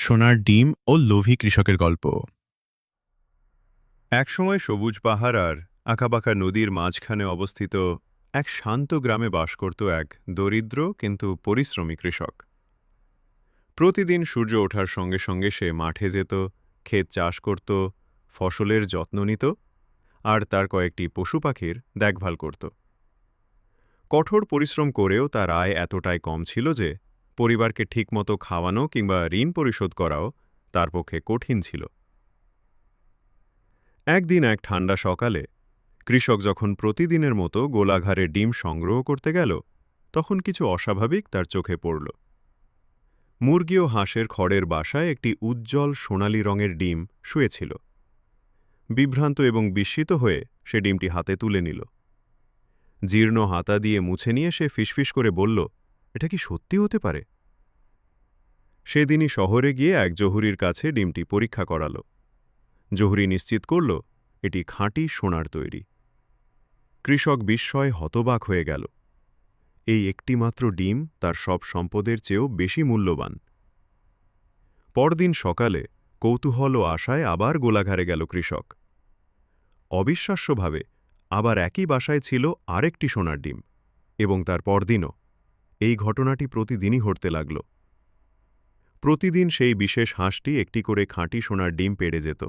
সোনার ডিম ও লোভী কৃষকের গল্প। একসময় সবুজ পাহাড় আর আঁকাবাঁকা নদীর মাঝখানে অবস্থিত এক শান্ত গ্রামে বাস করত এক দরিদ্র কিন্তু পরিশ্রমী কৃষক। প্রতিদিন সূর্য ওঠার সঙ্গে সঙ্গে সে মাঠে যেত, ক্ষেত চাষ করত, ফসলের যত্ন নিত আর তার কয়েকটি পশু পাখির দেখভাল করত। কঠোর পরিশ্রম করেও তার আয় এতটাই কম ছিল যে পরিবারকে ঠিকমতো খাওয়ানো কিংবা ঋণ পরিশোধ করাও তার পক্ষে কঠিন ছিল। একদিন এক ঠান্ডা সকালে কৃষক যখন প্রতিদিনের মতো গোলাঘারে ডিম সংগ্রহ করতে গেল, তখন কিছু অস্বাভাবিক তার চোখে পড়ল। মুরগি ও হাঁসের খড়ের বাসায় একটি উজ্জ্বল সোনালি রঙের ডিম শুয়েছিল। বিভ্রান্ত এবং বিস্মিত হয়ে সে ডিমটি হাতে তুলে নিল। জীর্ণ হাতা দিয়ে মুছে নিয়ে সে ফিসফিস করে বলল এটা কি সত্যি হতে পারে? সেদিনই শহরে গিয়ে এক জহুরির কাছে ডিমটি পরীক্ষা করাল। জহুরি নিশ্চিত করল, এটি খাঁটি সোনার তৈরি। কৃষক বিস্ময় হতবাক হয়ে গেল। এই একটিমাত্র ডিম তার সব সম্পদের চেয়েও বেশি মূল্যবান। পরদিন সকালে কৌতূহল ও আশায় আবার গোলাঘারে গেল কৃষক। অবিশ্বাস্যভাবে আবার একই বাসায় ছিল আরেকটি সোনার ডিম এবং তার পরদিনও এই ঘটনাটি প্রতিদিনই ঘটতে লাগল। প্রতিদিন সেই বিশেষ হাঁসটি একটি করে খাঁটি সোনার ডিম পেড়ে যেত।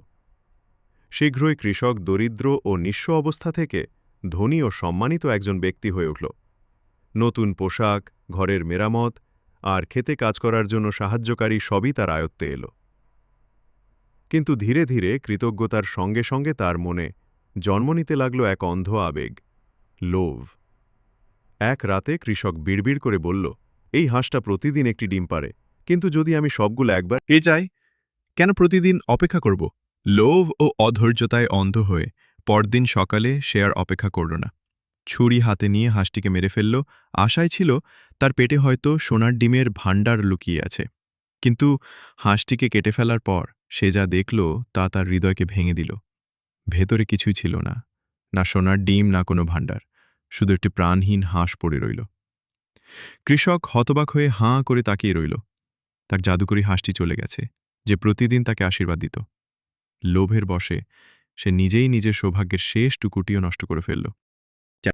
শীঘ্রই কৃষক, দরিদ্র ও নিঃস্ব অবস্থা থেকে ধনী ও সম্মানিত একজন ব্যক্তি হয়ে উঠল। নতুন পোশাক, ঘরের মেরামত আর খেতে কাজ করার জন্য সাহায্যকারী সবই তার আয়ত্তে এল। কিন্তু ধীরে ধীরে কৃতজ্ঞতার সঙ্গে সঙ্গে তার মনে জন্ম নিতে লাগল এক অন্ধ আবেগ, লোভ। এক রাতে কৃষক বিড়বিড় করে বলল, এই হাঁসটা প্রতিদিন একটি ডিম পারে কিন্তু যদি আমি সবগুলো একবার এ যাই কেন প্রতিদিন অপেক্ষা করব? লোভ ও অধৈর্যতায় অন্ধ হয়ে পরদিন সকালে সে আর অপেক্ষা করল না। ছুরি হাতে নিয়ে হাঁসটিকে মেরে ফেলল। আশায় ছিল তার পেটে হয়তো সোনার ডিমের ভাণ্ডার লুকিয়ে আছে। কিন্তু হাঁসটিকে কেটে ফেলার পর সে যা দেখল তা তার হৃদয়কে ভেঙে দিল। ভেতরে কিছুই ছিল না না সোনার ডিম, না কোনো ভাণ্ডার। শুধু একটি প্রাণহীন হাঁস পড়ে রইল। কৃষক হতবাক হয়ে হাঁ করে তাকিয়ে রইল। তার জাদুকরী হাঁসটি চলে গেছে, যে প্রতিদিন তাকে আশীর্বাদ দিত। লোভের বসে সে নিজেই নিজের সৌভাগ্যের শেষ টুকুটিও নষ্ট করে ফেলল।